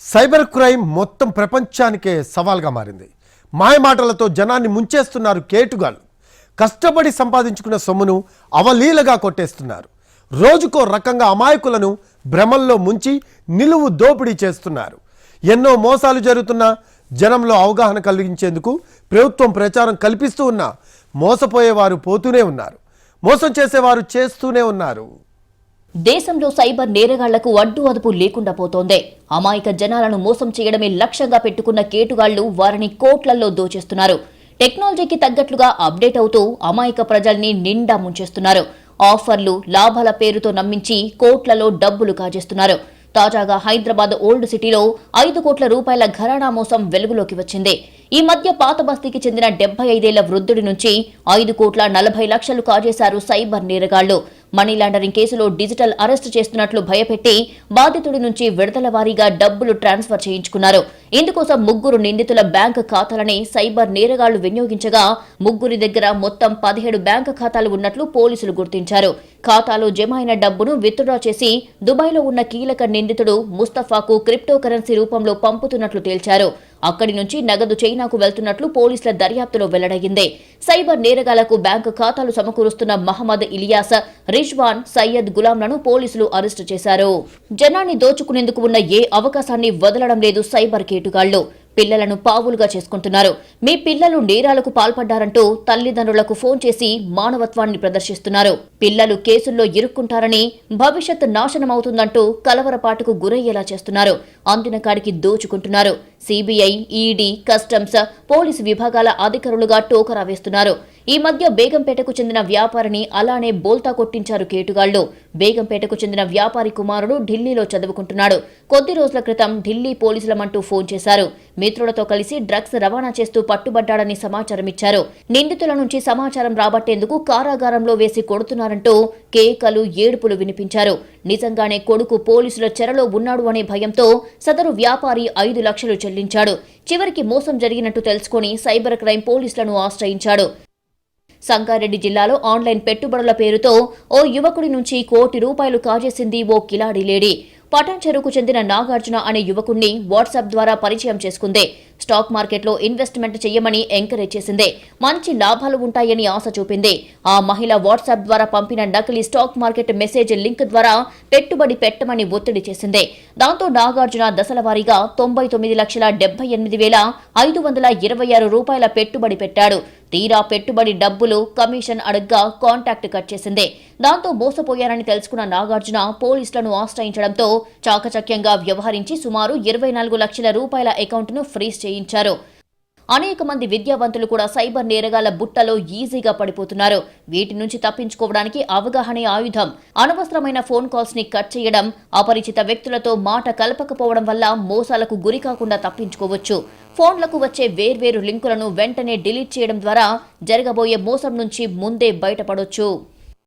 Cyber crime మొత్తం ప్రపంచానికే సవాల్గా మారింది. మాయమాటలతో జనాన్ని ముంచేస్తున్నారు కేటుగాళ్ళు. కష్టపడి సంపాదించుకున్న సొమ్మును అవలీలగా కొట్టేస్తున్నారు. రోజుకో రకంగా అమాయకులను భ్రమల్లో ముంచి నిలువు దోపిడీ చేస్తున్నారు. ఎన్నో మోసాలు జరుగుతున్నా జనంలో అవగాహన కలిగించేందుకు ప్రభుత్వం ప్రచారం కల్పిస్తూ ఉన్నా మోసపోయేవారు పోతూనే ఉన్నారు. మోసం చేసేవారు చేస్తూనే ఉన్నారు. దేశంలో సైబర్ నేరగాళ్ళకు అడ్డు అదుపు లేకుండా పోతోంది. అమాయక జనాలను మోసం చేయడమే లక్ష్యంగా పెట్టుకున్న కేటుగాళ్ళు వారిని కోట్లల్లో దోచేస్తున్నారు. టెక్నాలజీకి తగ్గట్లుగా అప్డేట్ అవుతూ అమాయక ప్రజల్ని నిండా ముంచేస్తున్నారు. ఆఫర్లు లాభాల పేరుతో నమ్మించి కోట్లలో డబ్బులు కాజేస్తున్నారు. తాజాగా హైదరాబాద్ ఓల్డ్ సిటీలో ఐదు కోట్ల రూపాయల ఘరానా మోసం వెలుగులోకి వచ్చింది. ఈ మధ్య పాత బస్తీకి చెందిన డెబ్బై ఐదేళ్ళ వృద్ధుడి నుంచి ఐదు కోట్ల నలభై లక్షలు కాజేశారు సైబర్ నేరగాళ్ళు. మనీ లాండరింగ్ కేసులో డిజిటల్ అరెస్ట్ చేస్తున్నట్లు భయపెట్టి బాధితుడి నుంచి విడతల వారీగా డబ్బులు ట్రాన్స్ఫర్ చేయించుకున్నారు. ఇందుకోసం ముగ్గురు నిందితుల బ్యాంక్ ఖాతాలని సైబర్ నేరగాళ్ళు వినియోగించగా ముగ్గురి దగ్గర మొత్తం పదిహేడు బ్యాంక్ ఖాతాలు ఉన్నట్లు పోలీసులు గుర్తించారు. ఖాతాలో జమ అయిన డబ్బును విత్డ్రా చేసి దుబాయ్లో ఉన్న కీలక నిందితుడు ముస్తఫాకు క్రిప్టో కరెన్సీ రూపంలో పంపుతున్నట్లు తేల్చారు. అక్కడి నుంచి నగదు చైనాకు వెళ్తున్నట్లు పోలీసుల దర్యాప్తులో వెల్లడైంది సైబర్ నేరగాళ్ళకు బ్యాంకు ఖాతాలు సమకూరుస్తున్న మహమ్మద్ ఇలియాస్ రిజ్వాన్ సయ్యద్ గులాంలను పోలీసులు అరెస్టు చేశారు. జనాన్ని దోచుకునేందుకు ఉన్న ఏ అవకాశాన్ని వదలడం లేదు సైబర్ కేటుగాళ్ళు పిల్లలను పావులుగా చేసుకుంటున్నారు. మీ పిల్లలు నేరాలకు పాల్పడ్డారంటూ తల్లిదండ్రులకు ఫోన్ చేసి మానవత్వాన్ని ప్రదర్శిస్తున్నారు. పిల్లలు కేసుల్లో ఇరుక్కుంటారని భవిష్యత్ నాశనమవుతుందంటూ కలవరపాటుకు గురయ్యేలా చేస్తున్నారు. అందిన కాడికి దోచుకుంటున్నారు. సిబిఐ ఈడీ కస్టమ్స్ పోలీసు విభాగాల అధికారులుగా టోకరా వేస్తున్నారు. ఈ మధ్య బేగంపేటకు చెందిన వ్యాపారిని అలానే బోల్తా కొట్టించారు కేటుగాళ్ళు బేగంపేటకు చెందిన వ్యాపారి కుమారుడు ఢిల్లీలో చదువుకుంటున్నాడు. కొద్ది రోజుల క్రితం ఢిల్లీ పోలీసులమంటూ ఫోన్ చేశారు. మిత్రులతో కలిసి డ్రగ్స్ రవాణా చేస్తూ పట్టుబడ్డాడని సమాచారం ఇచ్చారు నిందితుల నుంచి సమాచారం రాబట్టేందుకు కారాగారంలో వేసి కొడుతున్నారు చేస్తున్నారంటూ కేకలు ఏడుపులు వినిపించారు. నిజంగానే కొడుకు పోలీసుల చెరలో ఉన్నాడు అనే భయంతో సదరు వ్యాపారి ఐదు లక్షలు చెల్లించాడు. చివరికి మోసం జరిగినట్టు తెలుసుకుని సైబర్ క్రైమ్ పోలీసులను ఆశ్రయించాడు. సంగారెడ్డి జిల్లాలో ఆన్లైన్ పెట్టుబడుల పేరుతో ఓ యువకుడి నుంచి కోటి రూపాయలు కాజేసింది ఓ కిలాడి లేడీ. పటాన్ చెరువుకు చెందిన నాగార్జున అనే యువకుణ్ణి వాట్సాప్ ద్వారా పరిచయం చేసుకుంది. స్టాక్ మార్కెట్లో ఇన్వెస్ట్మెంట్ చేయమని ఎంకరేజ్ చేసింది. మంచి లాభాలు ఉంటాయని ఆశ చూపింది. ఆ మహిళ వాట్సాప్ ద్వారా పంపిన నకిలీ స్టాక్ మార్కెట్ మెసేజ్ లింక్ ద్వారా పెట్టుబడి పెట్టమని ఒత్తిడి చేసింది. దాంతో నాగార్జున దశల వారీగా తొంభై తొమ్మిది లక్షల డెబ్బై ఎనిమిది వేల ఐదు వందల ఇరవై ఆరు రూపాయల పెట్టుబడి పెట్టాడు. తీరా పెట్టుబడి డబ్బులు కమిషన్ అడగ్గా కాంటాక్ట్ కట్ చేసింది. దాంతో మోసపోయారని తెలుసుకున్న నాగార్జున పోలీసులను ఆశ్రయించడంతో చాకచక్యంగా వ్యవహరించి సుమారు ఇరవై నాలుగు లక్షల రూపాయల అకౌంట్ను ఫ్రీజ్ చేయించారు. అనేక మంది విద్యావంతులు కూడా సైబర్ నేరగాల బుట్టలో ఈజీగా పడిపోతున్నారు. వీటి నుంచి తప్పించుకోవడానికి అవగాహనే ఆయుధం. అనవసరమైన ఫోన్ కాల్స్ని కట్ చేయడం అపరిచిత వ్యక్తులతో మాట కలపకపోవడం వల్ల మోసాలకు గురి కాకుండా తప్పించుకోవచ్చు. ఫోన్లకు వచ్చే వేర్వేరు లింకులను వెంటనే డిలీట్ చేయడం ద్వారా జరగబోయే మోసం నుంచి ముందే బయటపడొచ్చు.